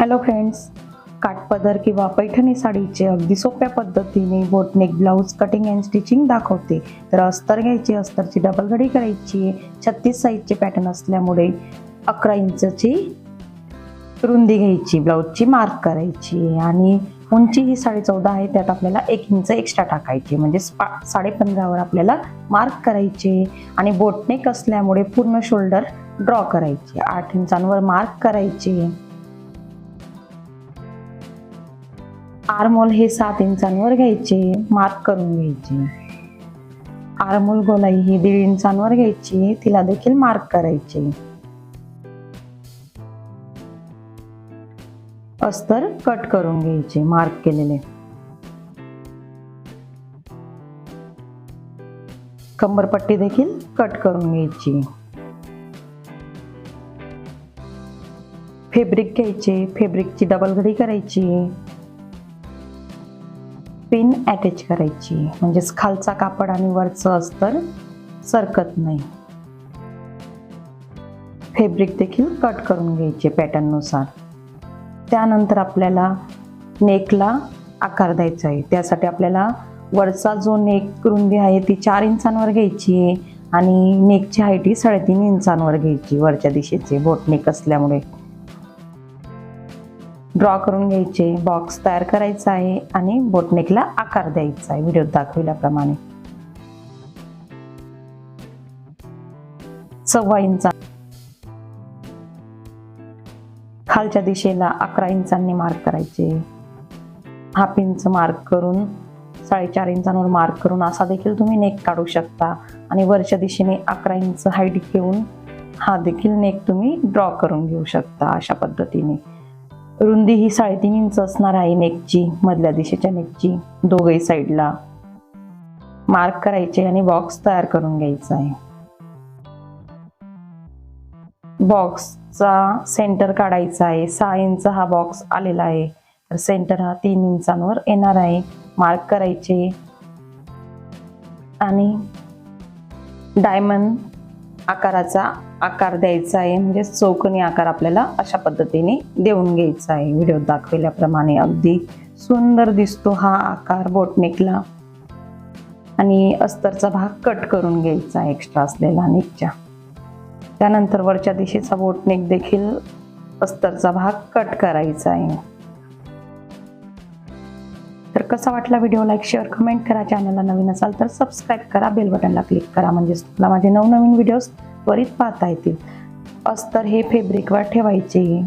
Hello friends काठपदर किंवा पैठणी साडीचे अगदी सोप्या पद्धतीने boat neck blouse cutting and stitching दाखवते. तर अस्तर घ्यायची अस्तरची डबल घडी करायची छत्तीस साईजचे पॅटर्न असल्यामुळे अकरा इंचची रुंदी घ्यायची ब्लाऊजची मार्क करायची आणि उंची ही साडे चौदा आहे त्यात आपल्याला एक इंच एक्स्ट्रा टाकायची. म्हणजे स्पा- साडेपंधरावर आपल्याला मार्क करायचे आणि बोटनेक असल्यामुळे पूर्ण शोल्डर ड्रॉ करायचे. आठ इंचांवर मार्क करायचे. आर्मोल हे सात इंचांवर घ्यायचे मार्क करून घ्यायचे. आर्मोल गोलाई ही दीड इंचांवर घ्यायची तिला देखील मार्क करायचे. अस्तर कट करून घ्यायचे मार्क केलेले. कंबरपट्टी देखील कट करून घ्यायची. फेब्रिक घ्यायचे फेब्रिकची डबल घडी करायची. पिन अटॅच करायची. म्हणजेच खालचा कापड आणि वरचं अस्तर सरकत नाही. फेब्रिक देखील कट करून घ्यायचे पॅटर्ननुसार त्यानंतर आपल्याला नेकला आकार द्यायचा आहे. त्यासाठी आपल्याला वरचा जो नेक रुंदी आहे ती चार इंचांवर घ्यायची आहे आणि नेकची हाईट ही साडेतीन इंचांवर घ्यायची वरच्या दिशेचे. बोट नेक असल्यामुळे. ड्रॉ करून घ्यायचे बॉक्स तयार करायचा आहे आणि बोटनेकला आकार द्यायचा आहे. व्हिडिओ दाखविल्याप्रमाणे. सव्वा इंचा. खालच्या दिशेला अकरा इंचांनी मार्क करायचे. हाफ इंच मार्क करून साडेचार इंचांवर मार्क करून असा देखील तुम्ही नेक काढू शकता. आणि वरच्या दिशेने अकरा इंच हाईट घेऊन हा देखील नेक तुम्ही ड्रॉ करून घेऊ शकता अशा पद्धतीने. रुंदी ही साडेतीन इंच असणार आहे नेकची मधल्या दिशेच्या नेकची दोघही साईडला मार्क करायचे आणि बॉक्स तयार करून घ्यायचा आहे. बॉक्सचा सेंटर काढायचा आहे. सहा इंच हा बॉक्स आलेला आहे. तर सेंटर हा तीन इंचांवर येणार आहे. मार्क करायचे. आणि डायमंड आकाराचा आकार द्यायचा आहे. म्हणजे चौकणी आकार आपल्याला अशा पद्धतीने देऊन घ्यायचा आहे. व्हिडिओ दाखवल्याप्रमाणे अगदी सुंदर दिसतो हा आकार बोटनेकला आणि अस्तरचा भाग कट करून घ्यायचा आहे एक्स्ट्रा असलेला नेकच्या त्यानंतर वरच्या दिशेचा बोटनेक देखील अस्तरचा भाग कट करायचा आहे. तर कसा वाटला व्हिडिओ? लाईक शेअर कमेंट करा. चॅनलला नवीन असाल तर सबस्क्राईब करा. बेल बटनला क्लिक करा. म्हणजेच तुला माझे नवनवीन व्हिडिओज त्वरित पाहता येतील. अस्तर हे फेब्रिकवर ठेवायचे.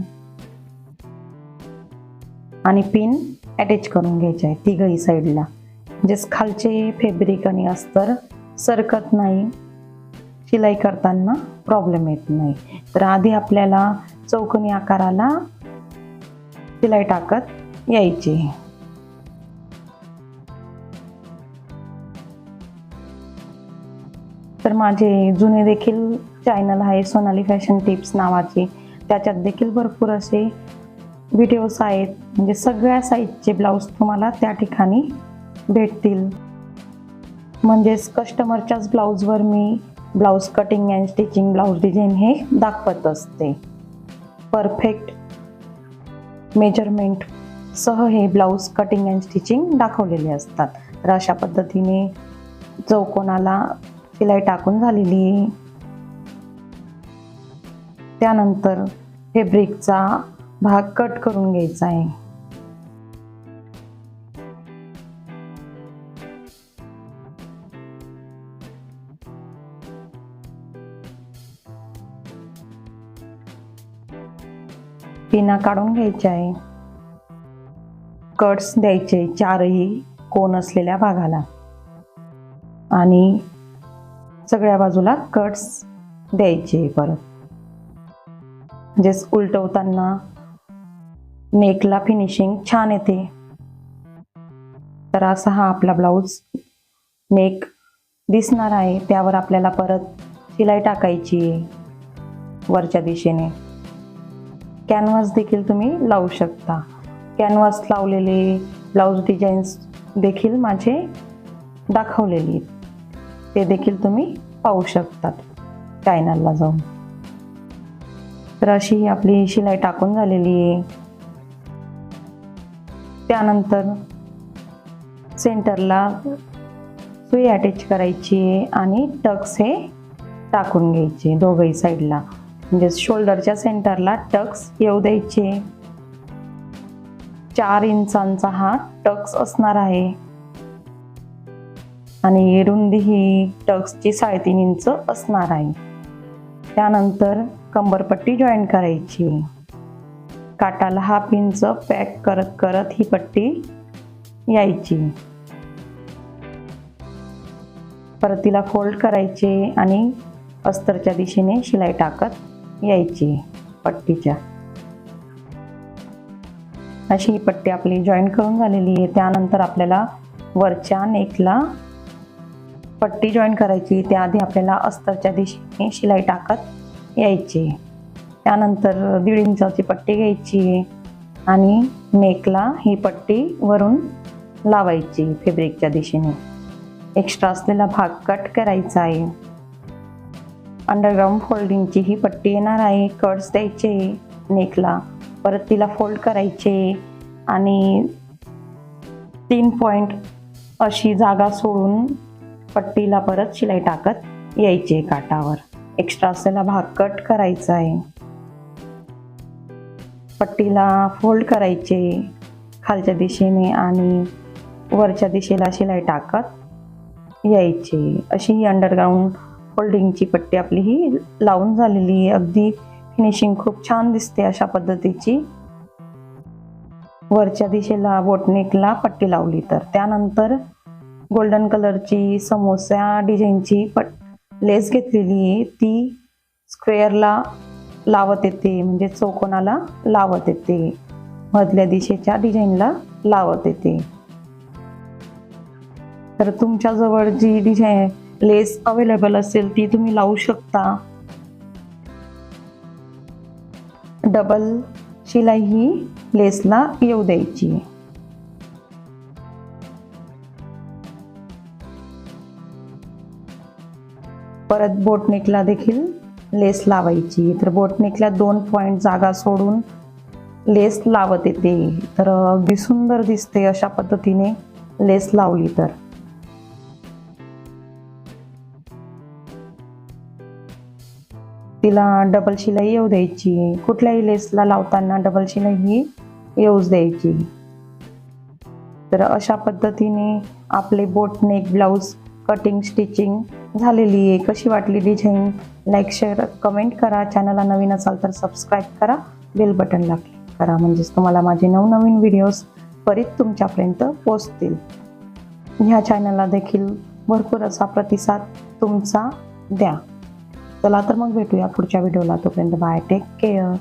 आणि पिन अटॅच करून घ्यायचे. आहे तिघही साईडला. म्हणजेच खालचे फेब्रिक आणि अस्तर सरकत नाही. शिलाई करताना प्रॉब्लेम येत नाही. तर आधी आपल्याला चौकनी आकाराला शिलाई टाकत यायची. तर माझे जुने देखील चॅनल आहे सोनाली फॅशन टिप्स नावाचे. त्याच्यात देखील भरपूर असे व्हिडिओज आहेत. म्हणजे सगळ्या साईजचे ब्लाऊज तुम्हाला त्या ठिकाणी भेटतील. म्हणजेच कस्टमरच्याच ब्लाऊजवर मी blouse cutting and stitching blouse design हे दाखवत असते. परफेक्ट मेजरमेंट सह हे ब्लाऊज कटिंग अँड स्टिचिंग दाखवलेले असतात. तर अशा पद्धतीने चौकोनाला शिलाई टाकून झालेली. आहे त्यानंतर फेब्रिकचा भाग कट करून घ्यायचा आहे. पिना काढून घ्यायच्या आहे. कट्स द्यायचे चारही कोण असलेल्या भागाला. आणि सगळ्या बाजूला कट्स द्यायचे परत. म्हणजेच उलटवताना नेकला फिनिशिंग छान येते. तर असा हा आपला ब्लाऊज नेक दिसणार आहे. त्यावर आपल्याला परत शिलाई टाकायची आहे वरच्या दिशेने. कॅनव्हास देखील तुम्ही लावू शकता. कॅनव्हास लावलेले ब्लाऊज डिझाईन्स देखील माझे दाखवलेली आहेत. ते देखील तुम्ही पाहू शकतात चॅनलला जाऊन. तर अशी आपली शिलाई टाकून झालेली आहे. त्यानंतर सेंटरला सुई अटॅच करायची आहे आणि टक्स हे टाकून घ्यायचे दोघही साईडला म्हणजे शोल्डरच्या सेंटरला टक्स येऊ द्यायचे. चार इंचांचा हा टक्स असणार आहे. आणि रुंदी ही टक्सची साडेतीन इंच असणार आहे. त्यानंतर कंबरपट्टी जॉईन करायची. काटाला हाफ इंच पॅक करत करत ही पट्टी यायची. परत तिला फोल्ड करायचे आणि अस्तरच्या दिशेने शिलाई टाकत यायची पट्टीच्या. अशी ही पट्टी आपली जॉईन करून झालेली आहे. त्यानंतर आपल्याला वरच्या नेकला पट्टी जॉईन करायची त्याआधी आपल्याला अस्तरच्या दिशेने शिलाई टाकत यायची. त्यानंतर दीड इंचाची पट्टी घ्यायची आणि नेकला ही पट्टी वरून लावायची फेब्रिकच्या दिशेने. एक्स्ट्रा असलेला भाग कट करायचा आहे. अंडरग्राऊंड फोल्डिंगची ही पट्टी येणार आहे. कट्स द्यायचे नेकला. परत तिला फोल्ड करायचे आणि तीन पॉईंट अशी जागा सोडून पट्टीला परत शिलाई टाकत यायचे काटावर एक्स्ट्रा असलेला भाग कट करायचा आहे. पट्टीला फोल्ड करायचे. खालच्या दिशेने आणि वरच्या दिशेला शिलाई टाकत यायचे. अशी ही अंडरग्राऊंड फोल्डिंगची पट्टी आपली ही लावून झालेली आहे. अगदी फिनिशिंग खूप छान दिसते अशा पद्धतीची. वरच्या दिशेला बोटनेकला पट्टी लावली तर. त्यानंतर गोल्डन कलरची समोसा डिझाईनची पट लेस घेतलेली आहे. ती स्क्वेअरला लावत येते म्हणजे चौकोनाला लावत येते. मधल्या दिशेच्या डिझाईनला लावत येते. तर तुमच्याजवळ जी डिझाईन लेस अवेलेबल असेल ती तुम्ही लावू शकता. डबल शिलाई ही लेसला येऊ द्यायची. परत बोटनेकला देखील लेस लावायची. तर बोटनेकला दोन पॉईंट जागा सोडून लेस लावत येते. तर अगदी सुंदर दिसते अशा पद्धतीने लेस लावली तर. तिला डबल शिलाई येऊ द्यायची. कुठल्याही लेसला लावताना डबल शिलाई ही येऊच द्यायची. तर अशा पद्धतीने आपले बोटनेक ब्लाऊज कटिंग स्टिचिंग झालेली आहे. कशी वाटली डिझाईन लाईक शेअर कमेंट करा. चॅनलला नवीन असाल तर सबस्क्राईब करा. बेल बटनला क्लिक करा. म्हणजेच तुम्हाला माझे नवनवीन व्हिडिओज त्वरित तुमच्यापर्यंत पोचतील ह्या चॅनलला देखील भरपूर असा प्रतिसाद तुमचा द्या. चला तर मग भेटूया पुढच्या व्हिडिओला तोपर्यंत बाय टेक केअर